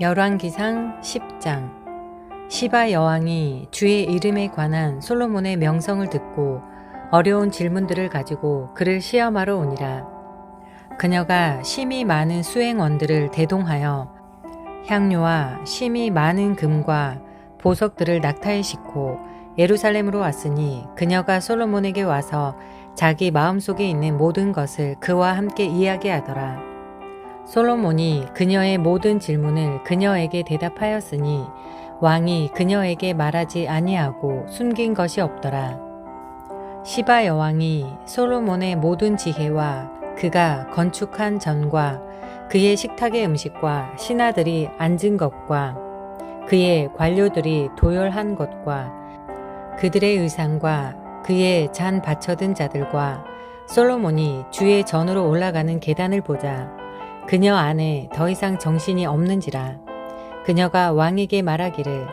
열왕기상 10장 시바 여왕이 주의 이름에 관한 솔로몬의 명성을 듣고 어려운 질문들을 가지고 그를 시험하러 오니라. 그녀가 심이 많은 수행원들을 대동하여 향료와 심이 많은 금과 보석들을 낙타에 싣고 예루살렘으로 왔으니 그녀가 솔로몬에게 와서 자기 마음속에 있는 모든 것을 그와 함께 이야기하더라. 솔로몬이 그녀의 모든 질문을 그녀에게 대답하였으니 왕이 그녀에게 말하지 아니하고 숨긴 것이 없더라. 시바 여왕이 솔로몬의 모든 지혜와 그가 건축한 전과 그의 식탁의 음식과 신하들이 앉은 것과 그의 관료들이 도열한 것과 그들의 의상과 그의 잔 받쳐든 자들과 솔로몬이 주의 전으로 올라가는 계단을 보자 그녀 안에 더 이상 정신이 없는지라 그녀가 왕에게 말하기를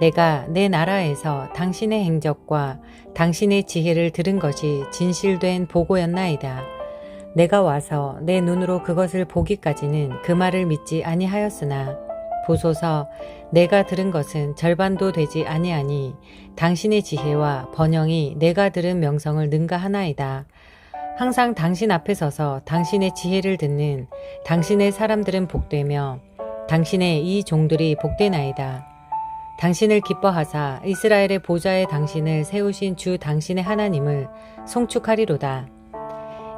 내가 내 나라에서 당신의 행적과 당신의 지혜를 들은 것이 진실된 보고였나이다. 내가 와서 내 눈으로 그것을 보기까지는 그 말을 믿지 아니하였으나 보소서 내가 들은 것은 절반도 되지 아니하니 당신의 지혜와 번영이 내가 들은 명성을 능가하나이다. 항상 당신 앞에 서서 당신의 지혜를 듣는 당신의 사람들은 복되며 당신의 이 종들이 복되나이다. 당신을 기뻐하사 이스라엘의 보좌에 당신을 세우신 주 당신의 하나님을 송축하리로다.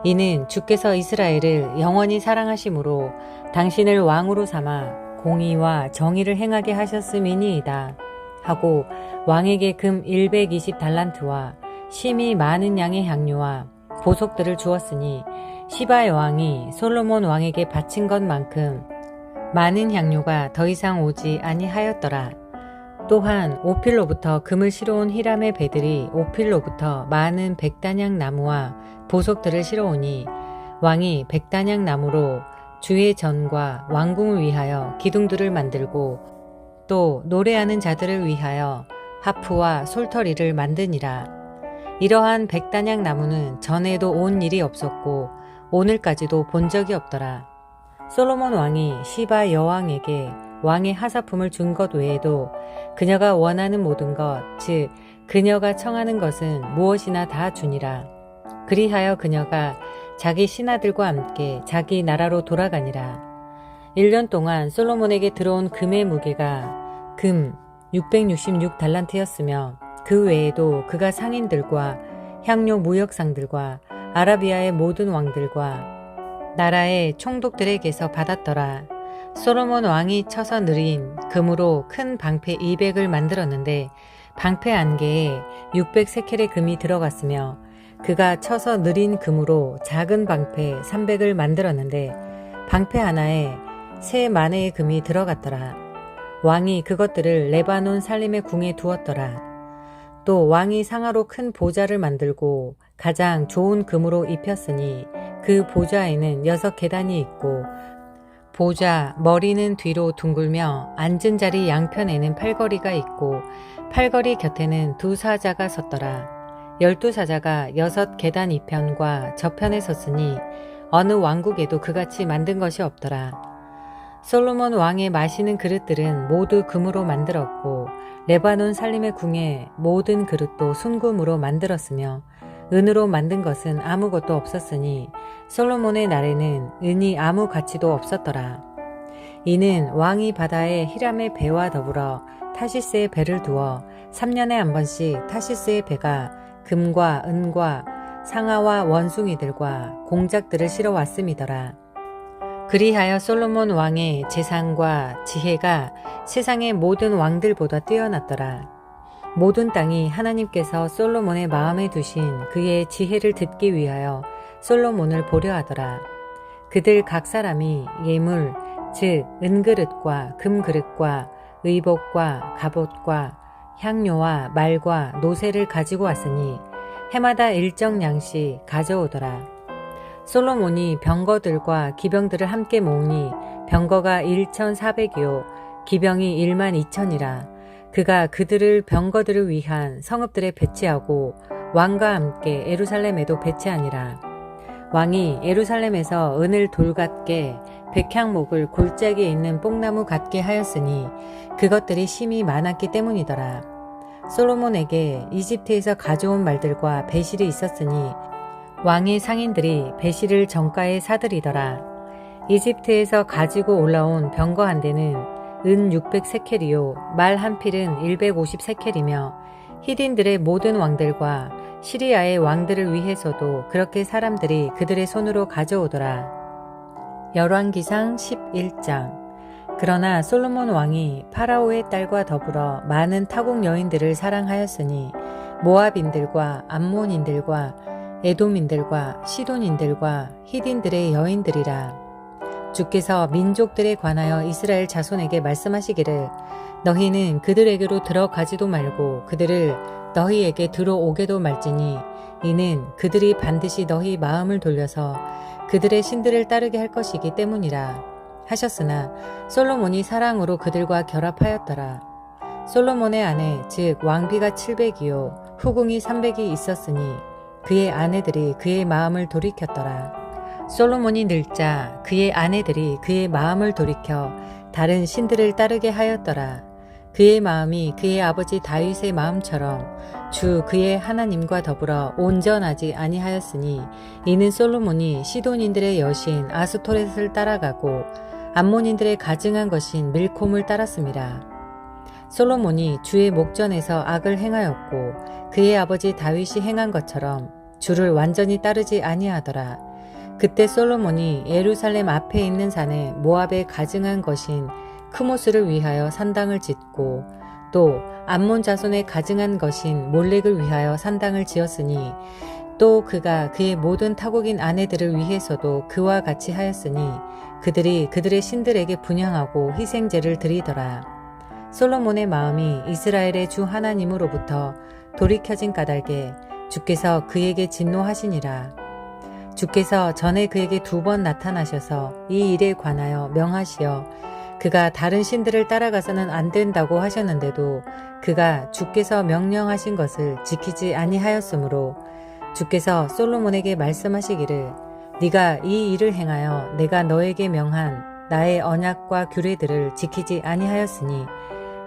이는 주께서 이스라엘을 영원히 사랑하심으로 당신을 왕으로 삼아 공의와 정의를 행하게 하셨음이니이다. 하고 왕에게 금 120 달란트와 심이 많은 양의 향료와 보석들을 주었으니 시바 여왕이 솔로몬 왕에게 바친 것만큼 많은 향료가 더 이상 오지 아니하였더라. 또한 오필로부터 금을 실어온 히람의 배들이 오필로부터 많은 백단향 나무와 보석들을 실어오니 왕이 백단향 나무로 주의 전과 왕궁을 위하여 기둥들을 만들고 또 노래하는 자들을 위하여 하프와 솔터리를 만드니라. 이러한 백단향 나무는 전에도 온 일이 없었고 오늘까지도 본 적이 없더라. 솔로몬 왕이 시바 여왕에게 왕의 하사품을 준 것 외에도 그녀가 원하는 모든 것, 즉 그녀가 청하는 것은 무엇이나 다 주니라. 그리하여 그녀가 자기 신하들과 함께 자기 나라로 돌아가니라. 1년 동안 솔로몬에게 들어온 금의 무게가 금 666달란트였으며 그 외에도 그가 상인들과 향료 무역상들과 아라비아의 모든 왕들과 나라의 총독들에게서 받았더라. 소로몬 왕이 쳐서 느린 금으로 큰 방패 200을 만들었는데 방패 안개에 600세켈의 금이 들어갔으며 그가 쳐서 느린 금으로 작은 방패 300을 만들었는데 방패 하나에 세 만회의 금이 들어갔더라. 왕이 그것들을 레바논 살림의 궁에 두었더라. 또 왕이 상하로 큰 보좌를 만들고 가장 좋은 금으로 입혔으니 그 보좌에는 여섯 계단이 있고 보좌 머리는 뒤로 둥글며 앉은 자리 양편에는 팔걸이가 있고 팔걸이 곁에는 두 사자가 섰더라. 열두 사자가 여섯 계단 이편과 저편에 섰으니 어느 왕국에도 그같이 만든 것이 없더라. 솔로몬 왕의 마시는 그릇들은 모두 금으로 만들었고 레바논 살림의 궁에 모든 그릇도 순금으로 만들었으며 은으로 만든 것은 아무것도 없었으니 솔로몬의 날에는 은이 아무 가치도 없었더라. 이는 왕이 바다에 히람의 배와 더불어 타시스의 배를 두어 3년에 한 번씩 타시스의 배가 금과 은과 상아와 원숭이들과 공작들을 실어 왔음이더라. 그리하여 솔로몬 왕의 재산과 지혜가 세상의 모든 왕들보다 뛰어났더라. 모든 땅이 하나님께서 솔로몬의 마음에 두신 그의 지혜를 듣기 위하여 솔로몬을 보려 하더라. 그들 각 사람이 예물, 즉 은그릇과 금그릇과 의복과 갑옷과 향료와 말과 노새를 가지고 왔으니 해마다 일정 양씩 가져오더라. 솔로몬이 병거들과 기병들을 함께 모으니 병거가 1,400이요 기병이 1만 2천이라 그가 그들을 병거들을 위한 성읍들에 배치하고 왕과 함께 에루살렘에도 배치하니라 왕이 예루살렘에서 은을 돌같게 백향목을 골짜기에 있는 뽕나무 같게 하였으니 그것들이 심히 많았기 때문이더라. 솔로몬에게 이집트에서 가져온 말들과 배실이 있었으니 왕의 상인들이 배실을 정가에 사들이더라. 이집트에서 가지고 올라온 병거 한 대는 은 600세켈이요 말 한 필은 150세켈이며 히딘들의 모든 왕들과 시리아의 왕들을 위해서도 그렇게 사람들이 그들의 손으로 가져오더라. 열왕기상 11장 그러나 솔로몬 왕이 파라오의 딸과 더불어 많은 타국 여인들을 사랑하였으니 모압인들과 암몬인들과 에돔인들과 시돈인들과 히딘들의 여인들이라. 주께서 민족들에 관하여 이스라엘 자손에게 말씀하시기를 너희는 그들에게로 들어가지도 말고 그들을 너희에게 들어오게도 말지니 이는 그들이 반드시 너희 마음을 돌려서 그들의 신들을 따르게 할 것이기 때문이라 하셨으나 솔로몬이 사랑으로 그들과 결합하였더라. 솔로몬의 아내 즉 왕비가 700이요 후궁이 300이 있었으니 그의 아내들이 그의 마음을 돌이켰더라. 솔로몬이 늙자 그의 아내들이 그의 마음을 돌이켜 다른 신들을 따르게 하였더라. 그의 마음이 그의 아버지 다윗의 마음처럼 주 그의 하나님과 더불어 온전하지 아니하였으니 이는 솔로몬이 시돈인들의 여신 아스토렛을 따라가고 암몬인들의 가증한 것인 밀콤을 따랐습니다. 솔로몬이 주의 목전에서 악을 행하였고 그의 아버지 다윗이 행한 것처럼 주를 완전히 따르지 아니하더라. 그때 솔로몬이 예루살렘 앞에 있는 산에 모압에 가증한 것인 크모스를 위하여 산당을 짓고 또 암몬 자손에 가증한 것인 몰렉을 위하여 산당을 지었으니 또 그가 그의 모든 타국인 아내들을 위해서도 그와 같이 하였으니 그들이 그들의 신들에게 분양하고 희생제를 드리더라. 솔로몬의 마음이 이스라엘의 주 하나님으로부터 돌이켜진 까닭에 주께서 그에게 진노하시니라. 주께서 전에 그에게 두 번 나타나셔서 이 일에 관하여 명하시어 그가 다른 신들을 따라가서는 안 된다고 하셨는데도 그가 주께서 명령하신 것을 지키지 아니하였으므로 주께서 솔로몬에게 말씀하시기를 네가 이 일을 행하여 내가 너에게 명한 나의 언약과 규례들을 지키지 아니하였으니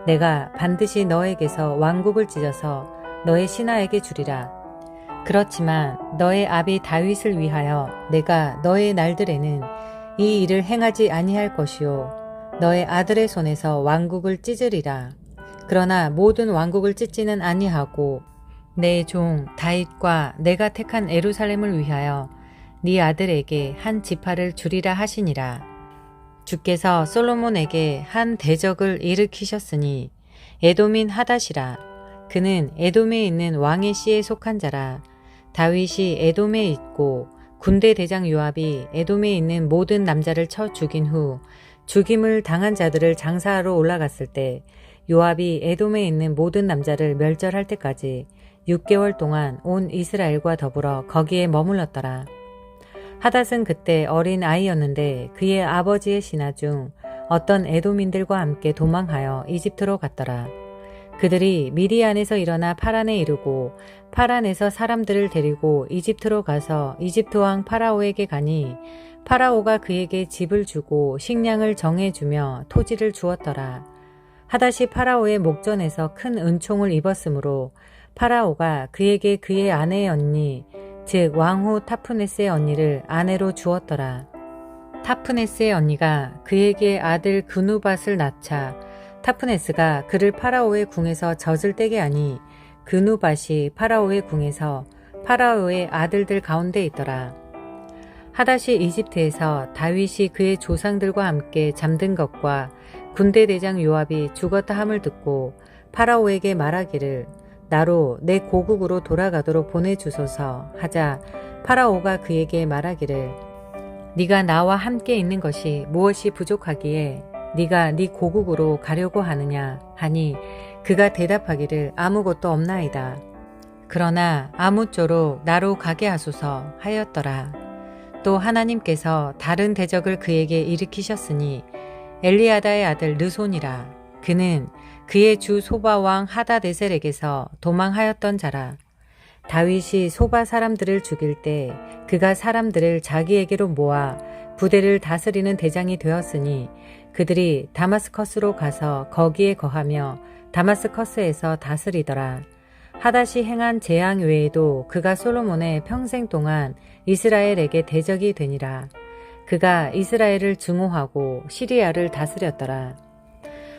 내가 반드시 너에게서 왕국을 찢어서 너의 신하에게 주리라. 그렇지만 너의 아비 다윗을 위하여 내가 너의 날들에는 이 일을 행하지 아니할 것이요. 너의 아들의 손에서 왕국을 찢으리라. 그러나 모든 왕국을 찢지는 아니하고 내 종 다윗과 내가 택한 에루살렘을 위하여 네 아들에게 한 지파를 주리라 하시니라 주께서 솔로몬에게 한 대적을 일으키셨으니 에돔인 하닷이라 그는 에돔에 있는 왕의 씨에 속한 자라 다윗이 에돔에 있고 군대 대장 요압이 에돔에 있는 모든 남자를 쳐 죽인 후 죽임을 당한 자들을 장사하러 올라갔을 때 요압이 에돔에 있는 모든 남자를 멸절할 때까지 6개월 동안 온 이스라엘과 더불어 거기에 머물렀더라. 하닷은 그때 어린 아이였는데 그의 아버지의 신하 중 어떤 에돔인들과 함께 도망하여 이집트로 갔더라. 그들이 미디안에서 일어나 파란에 이르고 파란에서 사람들을 데리고 이집트로 가서 이집트 왕 파라오에게 가니 파라오가 그에게 집을 주고 식량을 정해주며 토지를 주었더라. 하다시 파라오의 목전에서 큰 은총을 입었으므로 파라오가 그에게 그의 아내의 언니 즉 왕후 타푸네스의 언니를 아내로 주었더라. 타푸네스의 언니가 그에게 아들 그누밭을 낳자 타프네스가 그를 파라오의 궁에서 젖을 떼게 하니 그누밭이 파라오의 궁에서 파라오의 아들들 가운데 있더라. 하다시 이집트에서 다윗이 그의 조상들과 함께 잠든 것과 군대 대장 요압이 죽었다 함을 듣고 파라오에게 말하기를 나로 내 고국으로 돌아가도록 보내주소서 하자 파라오가 그에게 말하기를 네가 나와 함께 있는 것이 무엇이 부족하기에 네가 네 고국으로 가려고 하느냐 하니 그가 대답하기를 아무것도 없나이다. 그러나 아무쪼록 나로 가게 하소서 하였더라. 또 하나님께서 다른 대적을 그에게 일으키셨으니 엘리아다의 아들 르손이라 그는 그의 주 소바왕 하다데셀에게서 도망하였던 자라. 다윗이 소바 사람들을 죽일 때 그가 사람들을 자기에게로 모아 부대를 다스리는 대장이 되었으니 그들이 다마스커스로 가서 거기에 거하며 다마스커스에서 다스리더라. 하닷이 행한 재앙 외에도 그가 솔로몬의 평생 동안 이스라엘에게 대적이 되니라. 그가 이스라엘을 증오하고 시리아를 다스렸더라.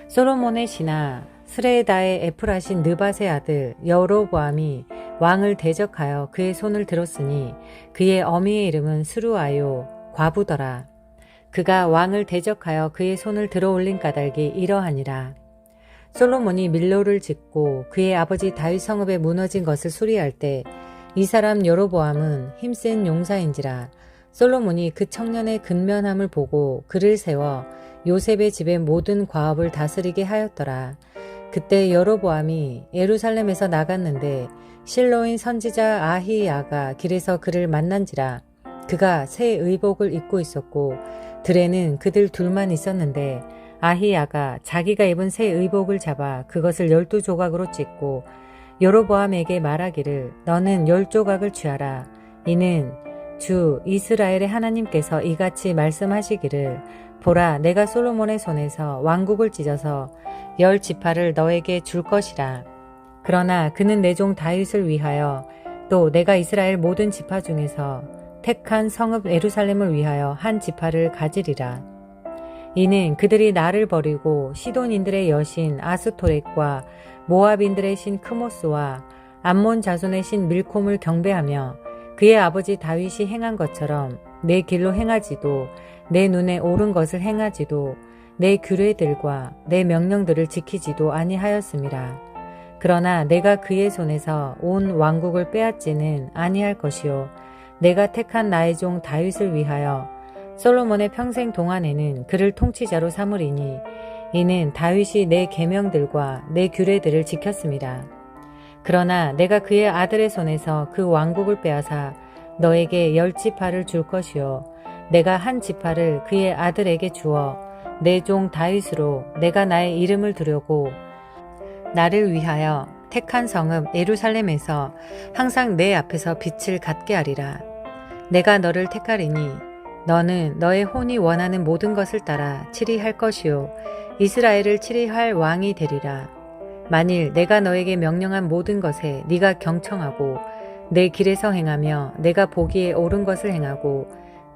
솔로몬의 신하 스레다의 에프라신 느밧의 아들 여로보암이 왕을 대적하여 그의 손을 들었으니 그의 어미의 이름은 스루아요 과부더라. 그가 왕을 대적하여 그의 손을 들어 올린 까닭이 이러하니라. 솔로몬이 밀로를 짓고 그의 아버지 다윗 성읍에 무너진 것을 수리할 때 이 사람 여로보암은 힘센 용사인지라 솔로몬이 그 청년의 근면함을 보고 그를 세워 요셉의 집의 모든 과업을 다스리게 하였더라. 그때 여로보암이 예루살렘에서 나갔는데 실로인 선지자 아히야가 길에서 그를 만난지라 그가 새 의복을 입고 있었고 들에는 그들 둘만 있었는데 아히야가 자기가 입은 새 의복을 잡아 그것을 열두 조각으로 찢고 여로보암에게 말하기를 너는 열 조각을 취하라 이는 주 이스라엘의 하나님께서 이같이 말씀하시기를 보라 내가 솔로몬의 손에서 왕국을 찢어서 열 지파를 너에게 줄 것이라. 그러나 그는 내 종 다윗을 위하여 또 내가 이스라엘 모든 지파 중에서 택한 성읍 예루살렘을 위하여 한 지파를 가지리라. 이는 그들이 나를 버리고 시돈인들의 여신 아스토렉과 모압인들의 신 크모스와 암몬 자손의 신 밀콤을 경배하며 그의 아버지 다윗이 행한 것처럼 내 길로 행하지도 내 눈에 옳은 것을 행하지도 내 규례들과 내 명령들을 지키지도 아니하였음이라. 그러나 내가 그의 손에서 온 왕국을 빼앗지는 아니할 것이요 내가 택한 나의 종 다윗을 위하여 솔로몬의 평생 동안에는 그를 통치자로 삼으리니 이는 다윗이 내 계명들과 내 규례들을 지켰습니다. 그러나 내가 그의 아들의 손에서 그 왕국을 빼앗아 너에게 열 지파를 줄 것이요 내가 한 지파를 그의 아들에게 주어 내 종 다윗으로 내가 나의 이름을 두려고 나를 위하여 택한 성읍 예루살렘에서 항상 내 앞에서 빛을 갖게 하리라. 내가 너를 택하리니 너는 너의 혼이 원하는 모든 것을 따라 치리할 것이요 이스라엘을 치리할 왕이 되리라. 만일 내가 너에게 명령한 모든 것에 네가 경청하고 내 길에서 행하며 내가 보기에 옳은 것을 행하고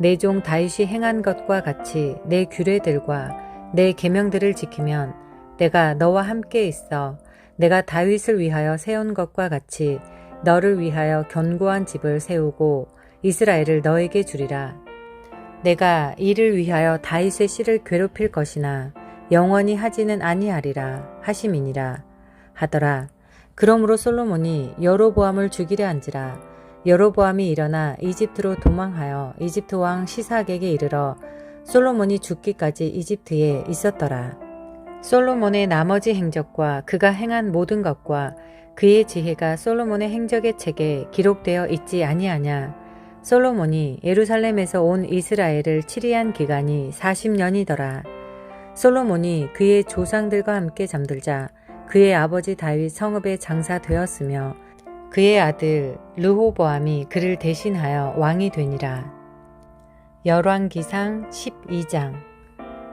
내 종 다윗이 행한 것과 같이 내 규례들과 내 계명들을 지키면 내가 너와 함께 있어 내가 다윗을 위하여 세운 것과 같이 너를 위하여 견고한 집을 세우고 이스라엘을 너에게 주리라. 내가 이를 위하여 다윗의 씨를 괴롭힐 것이나 영원히 하지는 아니하리라 하심이니라 하더라. 그러므로 솔로몬이 여로보암을 죽이려 한지라 여로보암이 일어나 이집트로 도망하여 이집트 왕 시삭에게 이르러 솔로몬이 죽기까지 이집트에 있었더라. 솔로몬의 나머지 행적과 그가 행한 모든 것과 그의 지혜가 솔로몬의 행적의 책에 기록되어 있지 아니하냐. 솔로몬이 예루살렘에서 온 이스라엘을 치리한 기간이 40년이더라. 솔로몬이 그의 조상들과 함께 잠들자 그의 아버지 다윗 성읍에 장사되었으며 그의 아들 르호보암이 그를 대신하여 왕이 되니라. 열왕기상 12장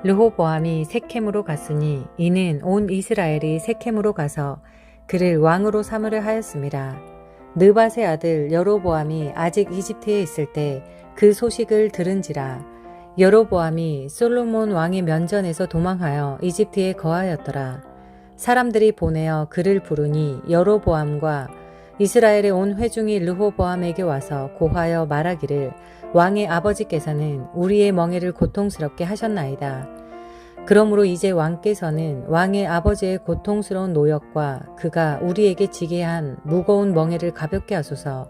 르호보암이 세켐으로 갔으니 이는 온 이스라엘이 세켐으로 가서 그를 왕으로 삼으려 하였습니다. 느밧의 아들 여로보암이 아직 이집트에 있을 때 그 소식을 들은지라 여로보암이 솔로몬 왕의 면전에서 도망하여 이집트에 거하였더라. 사람들이 보내어 그를 부르니 여로보암과 이스라엘의 온 회중이 르호보암에게 와서 고하여 말하기를 왕의 아버지께서는 우리의 멍에를 고통스럽게 하셨나이다. 그러므로 이제 왕께서는 왕의 아버지의 고통스러운 노역과 그가 우리에게 지게 한 무거운 멍에를 가볍게 하소서.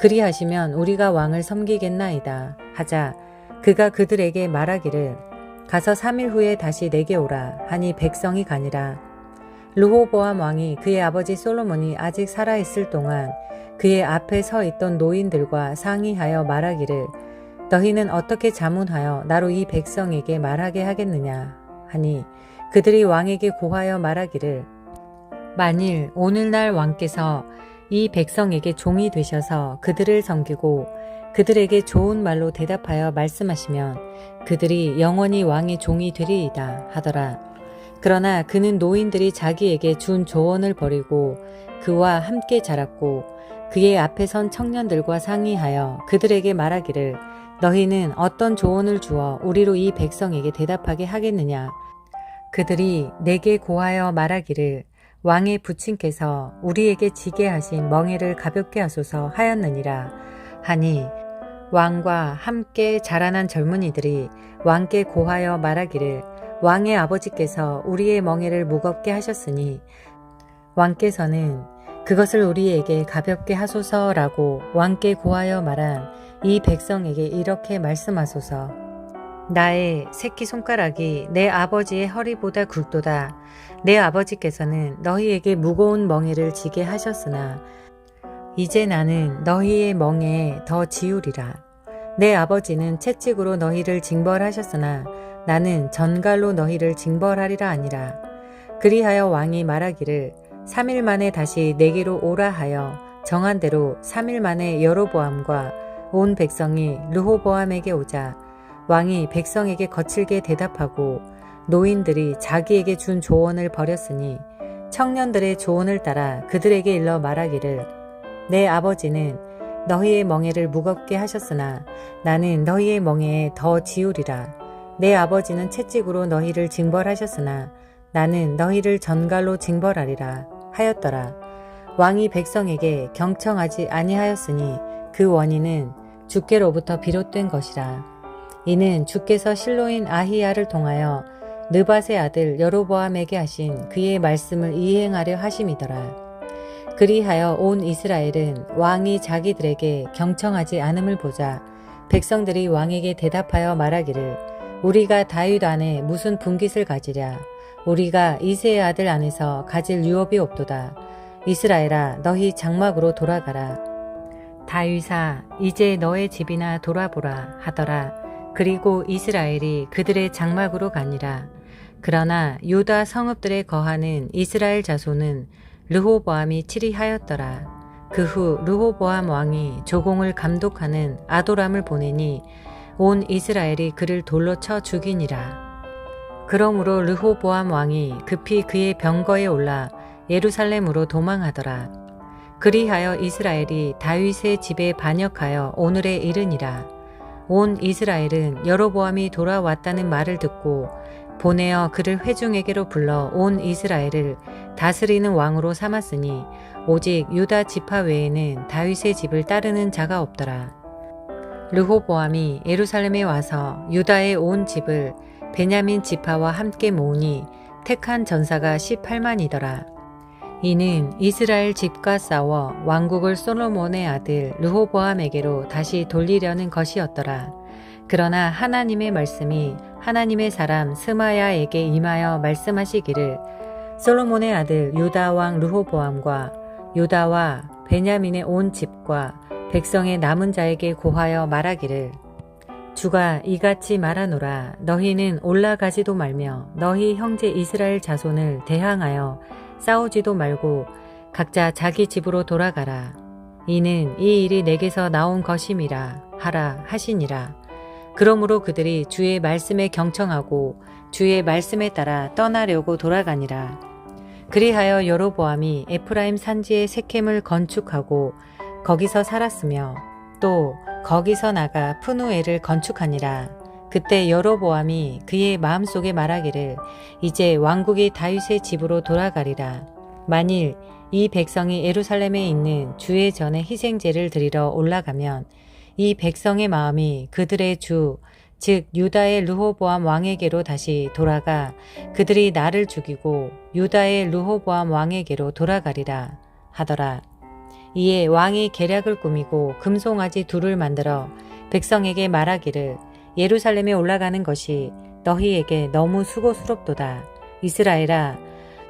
그리하시면 우리가 왕을 섬기겠나이다. 하자 그가 그들에게 말하기를 가서 3일 후에 다시 내게 오라 하니 백성이 가니라. 르호보암 왕이 그의 아버지 솔로몬이 아직 살아있을 동안 그의 앞에 서 있던 노인들과 상의하여 말하기를 너희는 어떻게 자문하여 나로 이 백성에게 말하게 하겠느냐 하니 그들이 왕에게 고하여 말하기를 만일 오늘날 왕께서 이 백성에게 종이 되셔서 그들을 섬기고 그들에게 좋은 말로 대답하여 말씀하시면 그들이 영원히 왕의 종이 되리이다 하더라. 그러나 그는 노인들이 자기에게 준 조언을 버리고 그와 함께 자랐고 그의 앞에 선 청년들과 상의하여 그들에게 말하기를 너희는 어떤 조언을 주어 우리로 이 백성에게 대답하게 하겠느냐? 그들이 내게 고하여 말하기를 왕의 부친께서 우리에게 지게 하신 멍에를 가볍게 하소서 하였느니라. 하니 왕과 함께 자라난 젊은이들이 왕께 고하여 말하기를 왕의 아버지께서 우리의 멍에를 무겁게 하셨으니 왕께서는 그것을 우리에게 가볍게 하소서라고 왕께 고하여 말한 이 백성에게 이렇게 말씀하소서. 나의 새끼 손가락이 내 아버지의 허리보다 굵도다. 내 아버지께서는 너희에게 무거운 멍에를 지게 하셨으나 이제 나는 너희의 멍에에 더 지우리라. 내 아버지는 채찍으로 너희를 징벌하셨으나 나는 전갈로 너희를 징벌하리라 아니라. 그리하여 왕이 말하기를 3일 만에 다시 내게로 오라 하여 정한 대로 3일 만에 여로보암과 온 백성이 르호보암에게 오자 왕이 백성에게 거칠게 대답하고 노인들이 자기에게 준 조언을 버렸으니 청년들의 조언을 따라 그들에게 일러 말하기를 내 아버지는 너희의 멍에를 무겁게 하셨으나 나는 너희의 멍에에 더 지우리라 내 아버지는 채찍으로 너희를 징벌하셨으나 나는 너희를 전갈로 징벌하리라 하였더라. 왕이 백성에게 경청하지 아니하였으니 그 원인은 주께로부터 비롯된 것이라. 이는 주께서 실로인 아히야를 통하여 느밧의 아들 여로보암에게 하신 그의 말씀을 이행하려 하심이더라. 그리하여 온 이스라엘은 왕이 자기들에게 경청하지 않음을 보자 백성들이 왕에게 대답하여 말하기를 우리가 다윗 안에 무슨 분깃을 가지랴 우리가 이세의 아들 안에서 가질 유업이 없도다. 이스라엘아 너희 장막으로 돌아가라. 다윗아 이제 너의 집이나 돌아보라 하더라. 그리고 이스라엘이 그들의 장막으로 가니라. 그러나 유다 성읍들에 거하는 이스라엘 자손은 르호보암이 치리하였더라. 그 후 르호보암 왕이 조공을 감독하는 아도람을 보내니 온 이스라엘이 그를 돌로 쳐 죽이니라. 그러므로 르호보암 왕이 급히 그의 병거에 올라 예루살렘으로 도망하더라. 그리하여 이스라엘이 다윗의 집에 반역하여 오늘에 이르니라. 온 이스라엘은 여로보암이 돌아왔다는 말을 듣고 보내어 그를 회중에게로 불러 온 이스라엘을 다스리는 왕으로 삼았으니 오직 유다 지파 외에는 다윗의 집을 따르는 자가 없더라. 르호보암이 예루살렘에 와서 유다의 온 집을 베냐민 지파와 함께 모으니 택한 전사가 18만이더라. 이는 이스라엘 집과 싸워 왕국을 솔로몬의 아들 르호보암에게로 다시 돌리려는 것이었더라. 그러나 하나님의 말씀이 하나님의 사람 스마야에게 임하여 말씀하시기를 솔로몬의 아들 유다 왕 르호보암과 유다와 베냐민의 온 집과 백성의 남은 자에게 고하여 말하기를 주가 이같이 말하노라. 너희는 올라가지도 말며 너희 형제 이스라엘 자손을 대항하여 싸우지도 말고 각자 자기 집으로 돌아가라. 이는 이 일이 내게서 나온 것임이라 하라 하시니라 그러므로 그들이 주의 말씀에 경청하고 주의 말씀에 따라 떠나려고 돌아가니라 그리하여 여로보암이 에프라임 산지에 세켐을 건축하고 거기서 살았으며 또 거기서 나가 푸누엘을 건축하니라. 그때 여로보암이 그의 마음속에 말하기를 이제 왕국이 다윗의 집으로 돌아가리라. 만일 이 백성이 예루살렘에 있는 주의 전에 희생제를 드리러 올라가면 이 백성의 마음이 그들의 주, 즉 유다의 르호보암 왕에게로 다시 돌아가 그들이 나를 죽이고 유다의 르호보암 왕에게로 돌아가리라 하더라. 이에 왕이 계략을 꾸미고 금송아지 둘을 만들어 백성에게 말하기를 예루살렘에 올라가는 것이 너희에게 너무 수고스럽도다. 이스라엘아,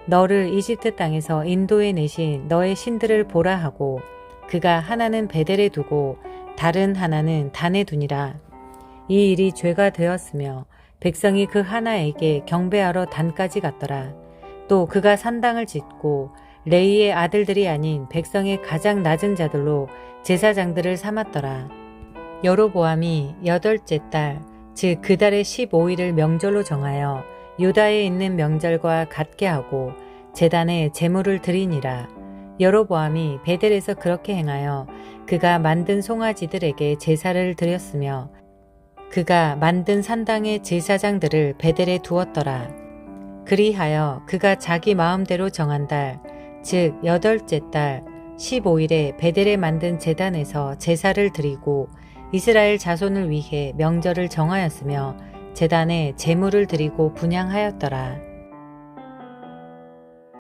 너를 이집트 땅에서 인도에 내신 너의 신들을 보라 하고 그가 하나는 베델에 두고 다른 하나는 단에 두니라. 이 일이 죄가 되었으며 백성이 그 하나에게 경배하러 단까지 갔더라. 또 그가 산당을 짓고 레이의 아들들이 아닌 백성의 가장 낮은 자들로 제사장들을 삼았더라. 여로보암이 여덟째 달, 즉 그 달의 15일을 명절로 정하여 유다에 있는 명절과 같게 하고 제단에 제물을 드리니라. 여로보암이 베델에서 그렇게 행하여 그가 만든 송아지들에게 제사를 드렸으며 그가 만든 산당의 제사장들을 베델에 두었더라. 그리하여 그가 자기 마음대로 정한 달, 즉 여덟째 달 15일에 베델에 만든 제단에서 제사를 드리고 이스라엘 자손을 위해 명절을 정하였으며 제단에 제물을 드리고 분양하였더라.